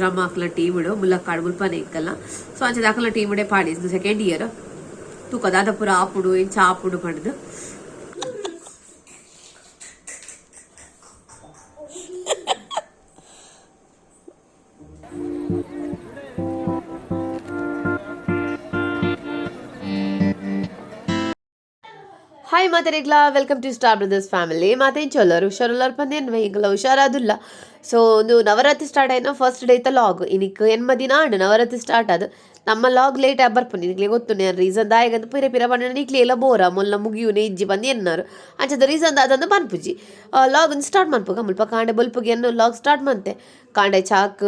Drum ಹಾಕ್ಲ ಟೀಮ್ಡು ಮುಲ್ಲಕ್ಕಾಡು ಇಕ್ಕಲ್ಲ so ಅಂಚೆ ದಾಖಲ ಟೀಮ್ಡೆ ಪಾಡಿಸ್ದು second year ತೂಕ ದಾದಾಪುರ ಆಪುಡು ಇಂಚ ಆಪುಡು ಪಡ್ದು. Hi ಮಾತಾಡಿಗ್ಲಾ welcome to star brothers family ಮಾತೇನು ಚೊಲ್ಲರು ಹುಷಾರಲ್ಲ ಪಂದೇನು ಹಿಂಗಲ್ಲ ಹುಷಾರಾದಿಲ್ಲ. ಸೊ ಒಂದು ನವರಾತ್ರಿ ಸ್ಟಾರ್ಟ್ ಆಯ್ತು ಫಸ್ಟ್ ಡೇ ಇತ್ತ ಲಾಗ್ ಇನಿಕ್ಕೆ ಎನ್ಮ ದಿನ ಆಂಡು ನವರಾತ್ರಿ ಸ್ಟಾರ್ಟ್ ಆದ್. ನಮ್ಮ ಲಾಗ್ ಲೇಟ್ ಆಗಿ ಬರ್ಪುನಿ. ನಿನಗೆ ಗೊತ್ತು ನಾನು ರೀಸನ್ ದಾಯಗಂತ ಪಿರ ಪಿರ ಬಣ್ಣ ನಿಕ್ಲಿ ಎಲ್ಲ ಬೋರ. ಮೊಲ್ಲ ಮುಗಿಯುನೆ ಇಜ್ಜಿ ಬಂದು ಎನ್ನಾರು. ಅಂಚದ ರೀಸನ್ ಅದಂದು ಪನ್ಪುಜಿ ಲಾಗ್ ಸ್ಟಾರ್ಟ್ ಮನ್ಪುಗ ಮುಲ್ಪ ಕಾಂಡೆ ಬಲ್ಪುಗೆ ಎನ್ನು ಲಾಗ್ ಸ್ಟಾರ್ಟ್ ಮಂತೆ ಕಾಂಡೆ ಚಾಕ್,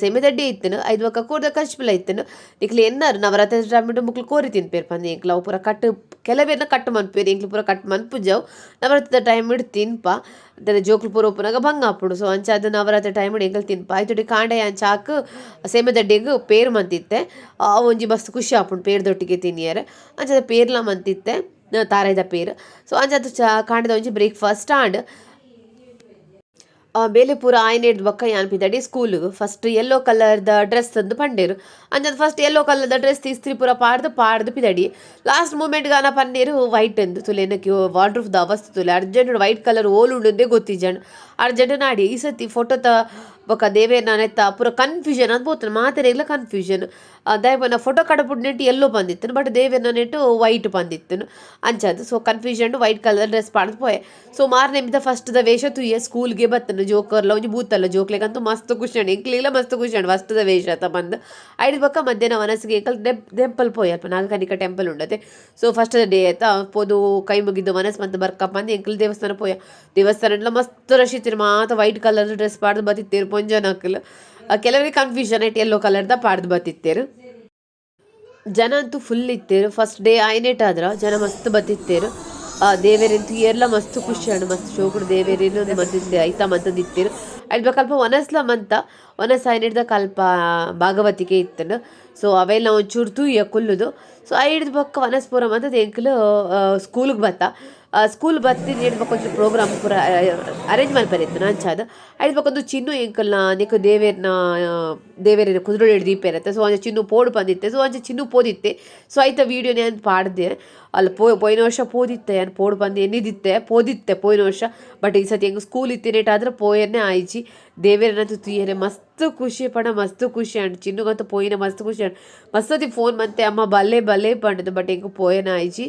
ಸೆಮೆ ದಡ್ಡಿ ಐದು ಒಕ್ಕ ಕೂರ್ದ ಕಚ್ಪಿಲ್ಲ ಇತ್ತನು. ನಿಕ್ಲಿ ಎನ್ನಾರು. ನವರಾತ್ರಿ ಟೈಮಿಡು ಮುಕ್ಳು ಕೋರಿ ತಿನ್ಪೇರು ಪಂದೆ. ಎಂಕ್ಲ ಪೂರ ಕಟ್ಟು ಕೆಲವೇನ ಕಟ್ ಮನ್ಪೇರು ಎಂಕ್ಲು ಪೂರ ಕಟ್ ಮನ್ಪುಜವು ನವರಾತ್ರಿ ಟೈಮ್ ಇಡ್ ತಿನ್ಪ. ಅದನ್ನ ಜೋಕ್ಲು ಪೂರ ಉಪ್ಪುನಾಗ ಭಂಗ ಹಾಪುಡು ಸೊ ಅಂಚ ಅದು ನವರಾತ್ರಿ ಟೈಮ್ ಎಂಗಲ್ ತಿನ್ಪ. ಆಯ್ತು ಕಾಂಡೆ ಚಾಕ್ ಸೇಮೆ ದಡ್ಡಿಗೆ ಪೇರ್ ಮಂತಿತ್ತೆ. ಆ, ಒಂಜಿ ಮಸ್ತ್ ಖುಷಿ ಆಪುಂಡು ಪೇರ್ದೊಟ್ಟಿಗೆ ತಿನ್ಯಾರ. ಅಂಚದ ಪೇರ್ಲ ಮಂತಿತ್ತೆ ತಾರಾಯ್ದ ಪೇರ್. ಸೊ ಅಂಚದ ಚಾ, ಕಾಂಡದ ಒಂಜಿ ಬ್ರೇಕ್ಫಾಸ್ಟ್ ಆಂಡ್ ಆ, ಬೇಲೆ ಪೂರ ಆಯ್ನ ಹಿಡ್ದು ಬೊಕ್ಕ ಯಾನ್ ಪಿದಡಿ ಸ್ಕೂಲ್ ಫಸ್ಟ್ ಯೆಲ್ಲೋ ಕಲರ್ದ ಡ್ರೆಸ್ ತಂದು ಪಂಡೇರು ಅಂಚದ ಫಸ್ಟ್ ಯೆಲ್ಲೋ ಕಲರ್ದ ಡ್ರೆಸ್ ಇಸ್ತ್ರಿ ಪೂರ ಪಾಡ್ದು ಪಾಡ್ದು ಪಿದಡಿ ಲಾಸ್ಟ್ ಮೂಮೆಂಟ್ ಗಾನ ಪನ್ನೇರು ವೈಟ್ ಅಂದು ತುಲೆನಕ್ಕೆ ವಾರ್ಡ್ರೂಫ್ದ ಅವಸ್ಥೆ ತುಲೆ ಅರ್ಜೆಂಟ್ ವೈಟ್ ಕಲರ್ ಓಲ್ ಉಂಡಂದೇ ಗೊತ್ತಿಜಂಡ್ ಅರ್ಜೆಂಟ್ ನಾಡಿ ಈ ಸತಿ ಫೋಟೋ ತ ಬೊಕ್ಕ ದೇವೇರ್ನ ನೆತ್ತ ಪೂರ ಕನ್ಫ್ಯೂಷನ್ ಅಂತ ಬೋತನ ಇಲ್ಲ ಕನ್ಫ್ಯೂಷನ್ ದಯಪನ ಫೋಟೋ ಕಡಪುಡ್ ನೆಟ್ಟು ಎಲ್ಲೋ ಬಂದಿತ್ತು. ಬಟ್ ದೇವೇರ್ನ ನೆಟ್ಟು ವೈಟ್ ಬಂದಿತ್ತು. ಅಂಚದು so confusion white colour dress ಪಾಡ್ದು ಪೋಯೆ. ಸೊ ಮಾರನೇ ಮಿದ ಫಸ್ಟ್ ದ ವೇಷ ತುಯ್ಯ ಸ್ಕೂಲ್ಗೆ ಬತ್ತನು ಜೋಕರ್ಲ ಒಂಜಿ ಬೂತಲ್ಲ ಜೋಕ್ಲೆಗಂತೂ ಮಸ್ತ್ ಖುಷಿ ಎಂಕ್ಲಿಲ್ಲ ಮಸ್ತ್ ಖುಷಿ ಫಸ್ಟ್ ದ ವೇಷ ಅಂತ ಬಂದು. ಐದು ಪಕ್ಕ ಮಧ್ಯಾಹ್ನ ಮನಸ್ಸಿಗೆ ಡೆಪ್ ಟೆಂಪಲ್ ಪೋಯ್ ಅಲ್ಪ. ನಾಗಕನಿಕ ಟೆಂಪಲ್ ಉಂಡತೆ. ಸೊ ಫಸ್ಟ್ ಡೇ ಆಯ್ತಾ? ಪೋದು ಕೈ ಮುಗಿದು ಮನಸ್ಸು ಮತ್ತೆ ಬರ್ಕಪ್ಪ ಅಂದು. ಎಂಕಲ್ ದೇವಸ್ಥಾನ ಪೋಯ. ದೇವಸ್ಥಾನ ಮಸ್ತ್ ರಶ್ ಇತ್ತಿರು ಮಾತ ವೈಟ್ ಕಲರ್ ಡ್ರೆಸ್ ಪಾಡ್ದು ಬತ್ತಿತ್ತೇರು ಪೊಂಜನ ಹಾಕಲ್ಲ ಕೆಲವರಿಗೆ ಕನ್ಫ್ಯೂಷನ್ ಐತಿ ಎಲ್ಲೋ ಕಲರ್ದ ಪಾಡ್ದು ಬತ್ತಿತ್ತೇರು. ಜನ ಅಂತೂ ಫುಲ್ ಇತ್ತೇರು. ಫಸ್ಟ್ ಡೇ ಐನೇಟ್ ಆದ್ರ ಜನ ಮಸ್ತ್ ಬತ್ತಿತ್ತೇರು. ದೇವೇರಿಂತು ಎಲ್ಲ ಮಸ್ತ್ ಖುಷಿ ಅಣ್ಣ ಮಸ್ತ್ ಶೋಕುಡು ದೇವೇರೇನು ಮಂತಿದ್ದೆ ಐತ ಮಂತದಿತ್ತೇರು ಅಲ್ಲಿ ಬೇಕಲ್ಪ ಒನಸ್ಲ ಮಂತ ಒನಸ್ ಐನೇಟ್ದ ಕಲ್ಪ ಭಾಗವತಿಕೆ ಇತ್ತನು. ಸೊ ಅವೆಲ್ಲ ಒಂಚೂರು ತೂಯ ಕುಲ್ಲುದು. ಸೊ ಆ ಹಿಡ್ದು ಬೊಕ್ಕ ವನಸ್ಪುರ ಮಂತದ ಎಂಕಲು ಸ್ಕೂಲಿಗೆ ಬತ್ತ. ಸ್ಕೂಲ್ ಬತ್ತಿ ಹಿಡ್ದು ಬೊಕ್ಕ ಒಂಚೂರು ಪ್ರೋಗ್ರಾಮ್ ಪೂರ ಅರೇಂಜ್ ಮಲ್ಪರಿತ್ತು ಅಂಚಾದ ಐದು ಬಕ್ಕೊಂದು ಚಿನ್ನು ಎಂಕಲ್ನ ನಿಕ್ಕ ದೇವೇರ್ನ ದೇವೇರಿನ ಕುದುರೆ ಹಿಡ್ದು ದೀಪ ಇರುತ್ತೆ. ಸೊ ಅಂಚೆ ಚಿನ್ನು ಪೋಡು ಬಂದಿತ್ತೆ. ಸೊ ಅಂಚೆ ಚಿನ್ನು ಪೋದಿತ್ತೆ. ಸೊ ಆಯ್ತ ವೀಡಿಯೋ ನಾನು ಪಾಡ್ದೆ? ಅಲ್ಲಿ ಪೋ, ಪೋಯಿನ ವರ್ಷ ಪೋದಿತ್ತೆ, ಏನು ಪೋಡು ಬಂದು ಎನ್ನಿದಿತ್ತೆ ಪೋದಿತ್ತೆ ಪೋಯಿನ ವರ್ಷ. ಬಟ್ ಈ ಸತಿ ಹೆಂಗೆ ಸ್ಕೂಲ್ ಇತ್ತಿನೇಟ್ ಆದ್ರೆ ಪೋಯನ್ನೇ ಆಯ್ಚಿ ದೇವೇರನ್ನಂತೂ ತುಯ್ಯನೆ ಮಸ್ತ್ ಖುಷಿ, ಪಣ ಮಸ್ತ್ ಖುಷಿ ಅಂಡ್ ಚಿನ್ನುಗಂತೂ ಪೋಯಿನ ಮಸ್ತ್ ಖುಷಿ ಅಂಡ್ ಮಸ್ತ್ ಫೋನ್ ಮಂತೆ ಅಮ್ಮ ಬಲ್ಲೆ ಬಲ್ಲೆ ಪಂಡದು ಬಟ್ ಹೆಂಗೆ ಪೋಯನ ಆಯ್ಚಿ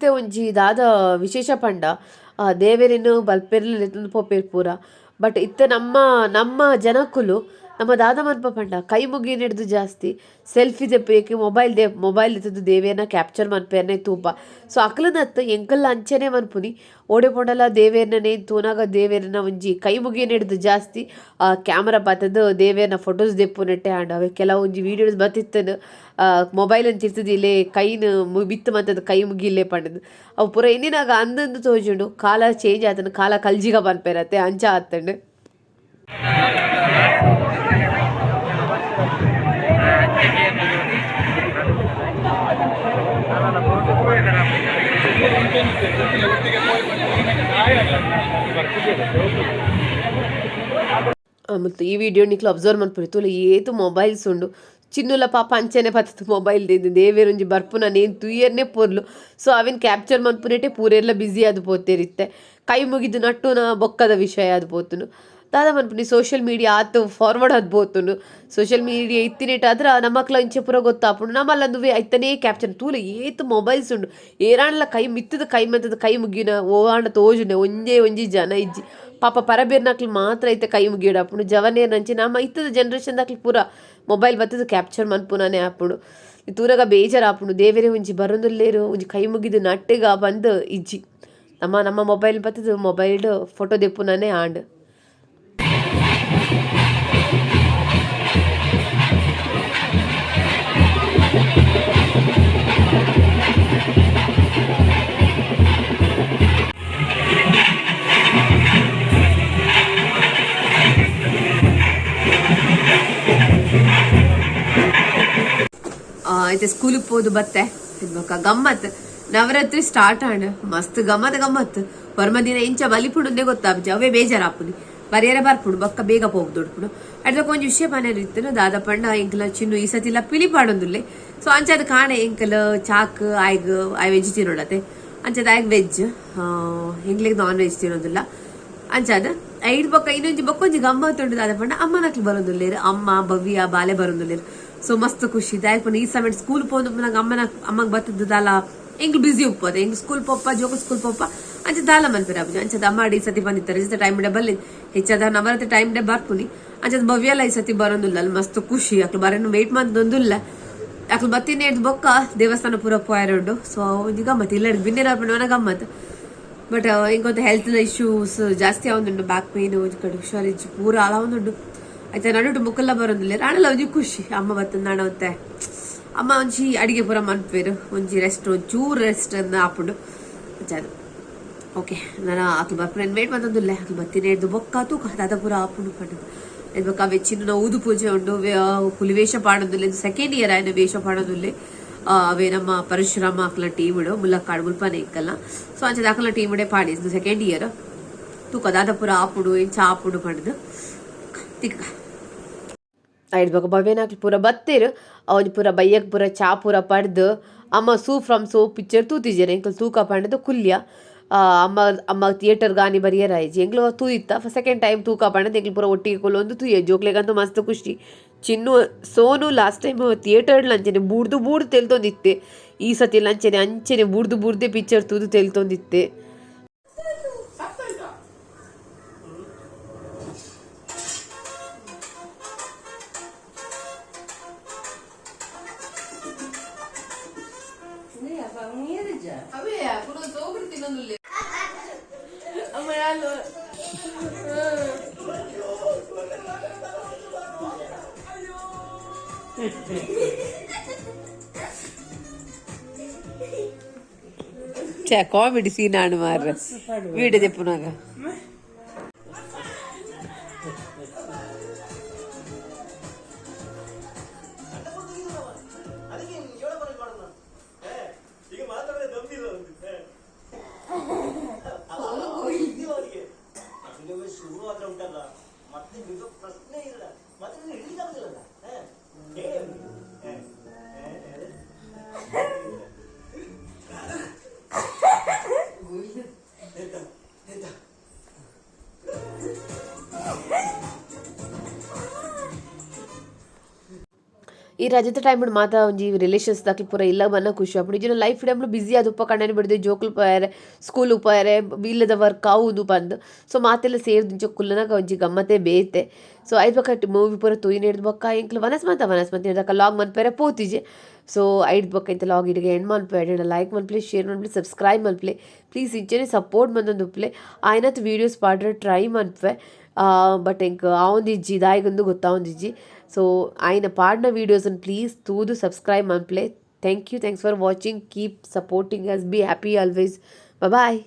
ಇತ್ತೆ ಒಂಜಿ ದಾದ ವಿಶೇಷ ಪಂಡ. ದೇವೆರಿನ ಬಲ್ಪೆರ್ಲ ಪೋಪೆರ್ ಪೂರ ಬಟ್ ಇತ್ತೆ ನಮ್ಮ ನಮ್ಮ ಜನಕ್ಕುಲು ನಮ್ಮ ದಾದ ಮನ್ಪ ಪಂಡ ಕೈ ಮುಗಿ ಹಿಡ್ದು ಜಾಸ್ತಿ ಸೆಲ್ಫಿ ದೆಪ್ಪೇಕೆ ಮೊಬೈಲ್ ದೇ ಮೊಬೈಲ್ ಇದ್ದದ್ದು ದೇವೇನ ಕ್ಯಾಪ್ಚರ್ ಮನ್ಪೇನೆ ತೂಪ. ಸೊ ಅಕ್ಲನತ್ತ ಎಂಕಲ್ಲ ಅಂಚೆನೆ ಮನ್ಪುನಿ ಓಡೆ ಪೊಂಡಲ ದೇವೇನೇ ತೂನಾಗ ದೇವೇನ ಒಂಜಿ ಕೈ ಮುಗಿ ಹಿಡ್ದು ಜಾಸ್ತಿ ಕ್ಯಾಮ್ರಾ ಬತ್ತದು ದೇವೇನ ಫೋಟೋಸ್ ದೆಪ್ಪು ನೆಟ್ಟೆ ಆಂಡ ಅವೆ ಕೆಲವು ಒಂಜಿ ವೀಡಿಯೋಸ್ ಬತ್ತಿತ್ತನು ಮೊಬೈಲ್ ಅಂತ ಇರ್ತದೆ ಇಲ್ಲೇ, ಕೈನ ಬಿತ್ತು ಮತ್ತದು ಕೈ ಮುಗಿಲೇ ಪಂಡದು. ಅವು ಪೂರ ಇನ್ನಿನಾಗ ಅಂದಂದು ತೋಜುಂಡು, ಕಾಲ ಚೇಂಜ್ ಆತನು, ಕಾಲ ಕಲ್ಜಿಗ ಬನ್ಪೇರತ್ತೆ ಅಂಚ ಆತಂಡು ಮತ್ತು ಈ ವಿಡಿಯೋ ನಿಕ್ಲು ಅಬ್ಸರ್ವ್ ಮನ್ಪುರಿ ತುಲ ಏತು ಮೊಬೈಲ್ಸ್ ಉಂಡು ಚಿನ್ನುಲ ಪಾಪ ಅಂಚನೆ ಪತ್ತದು ಮೊಬೈಲ್ ದೇವೇರೊಂಜಿ ಬರ್ಪುನ ನೇನು ತುಯ್ಯರ್ನೇ ಪೋರ್ಲು. ಸೊ ಅವಿನ ಕ್ಯಾಪ್ಚರ್ ಮನ್ಪುನೆಟೆ ಪೂರೆಲ್ಲ ಬ್ಯುಸಿ ಆದ್ ಪೋತೇರಿತ್ತೆ. ಕೈ ಮುಗಿದು ನಟ್ಟುನ ಬೊಕ್ಕದ ವಿಷಯ ಆದ್ ಪೋತುನು. ದಾದ ಮನ್ಪುನಿ ಸೋಷಿಯಲ್ ಮೀಡಿಯಾ ಆತು ಫಾರ್ವರ್ಡ್ ಆದ್ ಪೋತುನು ಸೋಷಿಯಲ್ ಮೀಡಿಯಾ ಇತ್ತಿನೇಟ್ ಆದ್ರ ನಮ್ಮಕ್ಲ ಇಂಚೆ ಪೂರ ಗೊತ್ತಾಪುಂಡು ನಮ್ಮಲ್ಲಂದು ಐತನೇ ಕ್ಯಾಪ್ಚರ್ ತೂಲ ಏತು ಮೊಬೈಲ್ಸ್ ಉಂಡು ಏರಾಣ್ಲ ಕೈ ಮಿತ್ತದ ಕೈ ಮತ್ತದ ಕೈ ಮುಗಿನ ಓವಾಂಡ ತೋಜುಂಡೆ ಒಂಜೇ ಒಂಜಿ ಜನ ಇಜ್ಜಿ ಪಾಪ ಪರಬೇರ್ನಕ್ಲು ಮಾತ್ರ ಐತೆ ಕೈ ಮುಗಿಯೋಡಾಪುಂಡು ಜವನೇರ್ ನಂಚಿ ನಮ್ಮ ಇತ್ತದ ಜನ್ರೇಷನ್ದಾಕ್ಲು ಪೂರ ಮೊಬೈಲ್ ಬತ್ತದ ಕ್ಯಾಪ್ಚರ್ ಮನ್ಪುನಾನೆ ಆಪುಂಡು ತೂರಗ ಬೇಜಾರ್ ಆಪುಂಡು ದೇವೆರೆ ಒಂಜಿ ಬರೊಂದುಲ್ಲೇರು ಒಂಜಿ ಕೈ ಮುಗಿದು ನಟ್ಟೆಗ ಬಂದು ಇಜ್ಜಿ ನಮ್ಮ ನಮ್ಮ ಮೊಬೈಲ್ ಬತ್ತದು ಮೊಬೈಲ್ ಫೋಟೋ ದೆಪ್ಪುನನೇ ಆಂಡ್ ಐತೆ ಸ್ಕೂಲಿಗೆ ಹೋದು ಬತ್ತೆ. ಹೆಣ್ಮಕ್ಕ ಗಮ್ಮತ್. ನವರಾತ್ರಿ ಸ್ಟಾರ್ಟ್ ಆಂಡ್ ಮಸ್ತ್ ಗಮ್ಮತ್ ಗಮ್ಮತ್. ಬರ್ಮ ದಿನ ಇಂಚ ಬಲಿಪುಡುಂದೇ ಗೊತ್ತಾಬ್ಜಿ ಅವೇ ಬೇಜಾರಾಪುನಿ. ಬರೆಯರ ಬರ್ಪುಡು ಬಕ್ಕ ಬೇಗ ಹೋಗಿ ದೊಡ್ಪುಡು ಅಡ್ದ ಕೊಂಚ ವಿಷಯ ಮನೇಲಿ ಇತ್ತು ದಾದ ಪಂಡ ಎಂಕಲ, ಚಿನ್ನು, ಈ ಸತಿಲ ಪಿಲಿ ಪಾಡೊಂದುಲ್ಲೆ. ಸೊ ಅಂಚದ ಕಾಣೆ, ಎಂಕಲ್, chalk ಆಯೆಗ್ I veg ತಿನ್ನೋಡತ್ತೆ ಅಂಚದ ಆಯ್ಗ್ veg ಹೆಂಗ್ಲಿಗೆ non veg ತಿನ್ನೋದಿಲ್ಲ. ಅಂಚಾದ ಐಡ್ ಬೊಕ್ಕ ಇನ್ನೊಂದು ಬೊಕ್ಕೊಂಜಿ ಗಮ್ಮತ್ ಉಂಟು ದಾದ ಪಂಡ ಅಮ್ಮನಕ್ಲು ಬರೋದಿಲ್ಲೇರು. ಅಮ್ಮ, ಭವ್ಯ, ಬಾಲೆ ಬರೋದಿಲ್ಲೇರು. ಸೊ ಮಸ್ತ್ ಖುಷಿ. ಇದೆ ಈ ಸಮೆಂಟ್ ಸ್ಕೂಲ್ ಪೋದು ನಂಗೆ ಅಮ್ಮನ, ಅಮ್ಮಗ್ ದಾಲ. ಹೆಂಗ್ ಬ್ಯುಸಿ ಉಪ್ಪದ ಹೆಂಗ್ ಸ್ಕೂಲ್ ಪಪ್ಪ ಜೋಗ ಸ್ಕೂಲ್ ಪಪ್ಪ ಅಂಚ ದಾಲ ಮನ್ಪಿರ ಅಂಚದ ಅಮ್ಮಾಡಿ ಈ ಸತಿ ಬಂದಿತ್ತಾರೆ ಜೊತೆ ಟೈಮ್ ಡೇ ಬಲ್ಲಿ ಹೆಚ್ಚದ ನವರತ್ತೆ ಟೈಮ್ ಡೇ ಬರ್ಪುನಿ ಅಂಚದ ಭವ್ಯಲ್ಲ ಈ ಸತಿ ಬರೋದಿಲ್ಲ. ಅಲ್ಲಿ ಮಸ್ತ್ ಖುಷಿ. ಅಕ್ಳು ಬರೋನು ವೇಟ್ ಮಾಡೋದೊಂದಿಲ್ಲ ಅಕ್ಳು ಬತ್ತಿನೇ ಇದ್ ಬೊಕ್ಕ. ದೇವಸ್ಥಾನ ಪೂರ ಪೋಯಾರೋಡು ಸೊ ಇದು ಗಮ್ಮತ್. ಇಲ್ಲ ಬಿನ್ನೇರ ಅರ್ಪಣವನ ಗಮ್ಮತ್. ಬಟ್ ಇಂಕೊಂತ ಹೆಲ್ತ್ ಇಶ್ಯೂಸ್ ಜಾಸ್ತಿ ಆವೊಂದುಂಡು ಬ್ಯಾಕ್ ಪೇನ್ ಕಡೆ ಹುಷಾರಿಜ್ಜು ಪೂರ ಆಳ ಒಂದುಂಡು ಆಯ್ತಾ ನಡುಟು ಮುಕ್ಕಲ್ಲ ಬರೋದಿಲ್ಲ. ರಾಣಲ್ಲ ಒಂಜಿ ಖುಷಿ. ಅಮ್ಮ ಬತ್ತಂದ ನಾಣವತ್ತೆ ಅಮ್ಮ ಒಂಜಿ ಅಡಿಗೆ ಪೂರ ಮನ್ಪೇರು ಒಂಜಿ ರೆಸ್ಟ್ ಒಂಚೂರು ರೆಸ್ಟ್ ಅಂದ ಆಪುಡು ಓಕೆ ನಾನು ಆಕಲು ಬರ್ಪೇನು ವೇಟ್ ಮಾಡ್ತಂದಿಲ್ಲ ಅದು ಬತ್ತಿನ ಎದ್ದು ಬೊಕ್ಕ ತೂಕ. ದಾದ ಪೂರ ಆಪುಂಡು ಪಂಡು ಬೊಕ್ಕ ವೆಚ್ಚಿನ ಊದು ಪೂಜೆ ಉಂಡು. ಹುಲಿ ವೇಷ ಪಾಡೋದಿಲ್ಲ. ಇದು ಸೆಕೆಂಡ್ ಇಯರ್ ಆಯ್ನ ವೇಷ ಪಾಡೋದಿಲ್ಲ. ಅವೇ ನಮ್ಮ ಪರಶುರಾಮ ಅಕ್ಲ ಮುಲ್ಲ ಮುಲ್ಲಕ್ಕಾಡು ಮುಲ್ಪನೆ ಇಕ್ಕಲ್ಲ. ಸೊ ಅಂಚದ ಅಕ್ಲ ಟೀಮ್ ಇದು ಸೆಕೆಂಡ್ ಇಯರ್ ತೂಕ ದಾದ ಪುರ ಆಪುಡು ಇಂಚ ಆಪುಡು ಪಂಡ್ದು ತಿಕ್ಕ. ಬೊಕ ಭವೆನಕ್ ಪೂರ ಬತ್ತೇರು. ಅವನು ಪೂರ ಬಯ್ಯಕ್ ಪೂರ ಚಾ ಪೂರ ಪಡ್ದು, ಅಮ್ಮ ಸೂ ಫ್ರಮ್ ಸೋ ಪಿಕ್ಚರ್ ತೂತಿಜೇನೆ ಎಂಕಲ್ ತೂಕ ಪಂಡದು ಕುಲ್ಯ. ಅಮ್ಮ ಅಮ್ಮ ಥಿಯೇಟರ್ ಗಾನಿ ಬರಿಯರ ಆಯ್ಜಿ ಎಂಗ್ಲು ತೂಯಿತ್ತ ಸೆಕೆಂಡ್ ಟೈಮ್ ತೂಕ ಪಂಡದು ಎಂಕ್ಲು ಪೂರ ಒಟ್ಟಿಗೆ ಕೊಲ್ಲೊಂದು ತೂಯ. ಜೋಕ್ಲೆಗಂತೂ ಮಸ್ತ್ ಖುಷಿ. Chinnu, Sonu last time theatre ಲಂಚನೆ ಬೂಡ್ದು ಬೂಡ್ದು ತೆಲ್ತೊಂದಿತ್ತೆ. ಈ ಸತಿ ಲಂಚನೆ ಅಂಚನೆ ಬೂಡ್ದು ಬೂಡ್ದೆ ಪಿಕ್ಚರ್ ತೂದು ತೆಲ್ತೊಂದಿತ್ತೆ. చా కామెడీ సీన్ ఆడు మారు వీడియో చెప్పు నాకు ಈ ರಜದ ಟೈಮ್ ಮಾತ ಒಂಜಿ ರಿಲೇಷನ್ಸ್ ದಕ್ಲು ಪೂರ ಇಲ್ಲ, ಮನ ಖುಷಿ. ಆಪುಡು ಇಜ್ಜಿನ ಲೈಫ್ ಟೈಮ್ ಬ್ಯುಸಿ ಆದ್ ಉಪ್ಪ ಕಣ್ಣೆ ಬಿಡದೆ ಜೋಕುಲು ಪೋಯಾರೆ ಸ್ಕೂಲ್ ಉಪಾಯಾರೆ ಇಲ್ಲದ ವರ್ಕ್ ಆವುದು ಬಂದು. ಸೊ ಮಾತೆಲ್ಲ ಸೇರಿದ ಇಂಚ ಕುಲ್ಲನಾಗ ಒಂಜಿ ಗಮ್ಮತ್ತೆ ಬೇತೆ. ಸೊ ಐದು ಬಕ್ಕ ಮೂವಿ ಪೂರ ತೂಯಿನ ಹಿಡ್ದು ಬಕ್ಕ ಇಂಕ್ಲು ವನಸ್ ಮಾತ ವನಸ್ ಮಾತ ಹಿಡ್ದಕ್ಕ ಲಾಗ್ ಮನ್ಪೇರೆ ಪೋತಿಜೆ. ಸೊ ಐದು ಬಕ್ಕ ಇಂತ ಲಾಗ್ ಹಿಡಿಗೆ ಎಂಡ್ ಮನ್ಪೇಡ ಲೈಕ್ ಮನ್ಪ್ಲೆ ಶೇರ್ ಮನ್ಪ್ಲೆ ಸಬ್ಸ್ಕ್ರೈಬ್ ಮನ್ಪ್ಲೆ ಪ್ಲೀಸ್ ಇಂಚನೆ ಸಪೋರ್ಟ್ ಮಂದೊಂದು ಉಪ್ಲೆ ಆಯ್ನತ್ ವೀಡಿಯೋಸ್ ಪಾಡ್ರೆ ಟ್ರೈ ಮನ್ಪೆ ಬಟ್ ಇಂಕ ಆ ಇಜ್ಜಿ ದಾಯಿಗೊಂದು ಗೊತ್ತಾ ಇಜ್ಜಿ ಸೊ ఆయన పాడిన వీడియోస్ని ప్లీజ్ తూదు subscribe Mann play thank you thanks for watching keep supporting us be happy always bye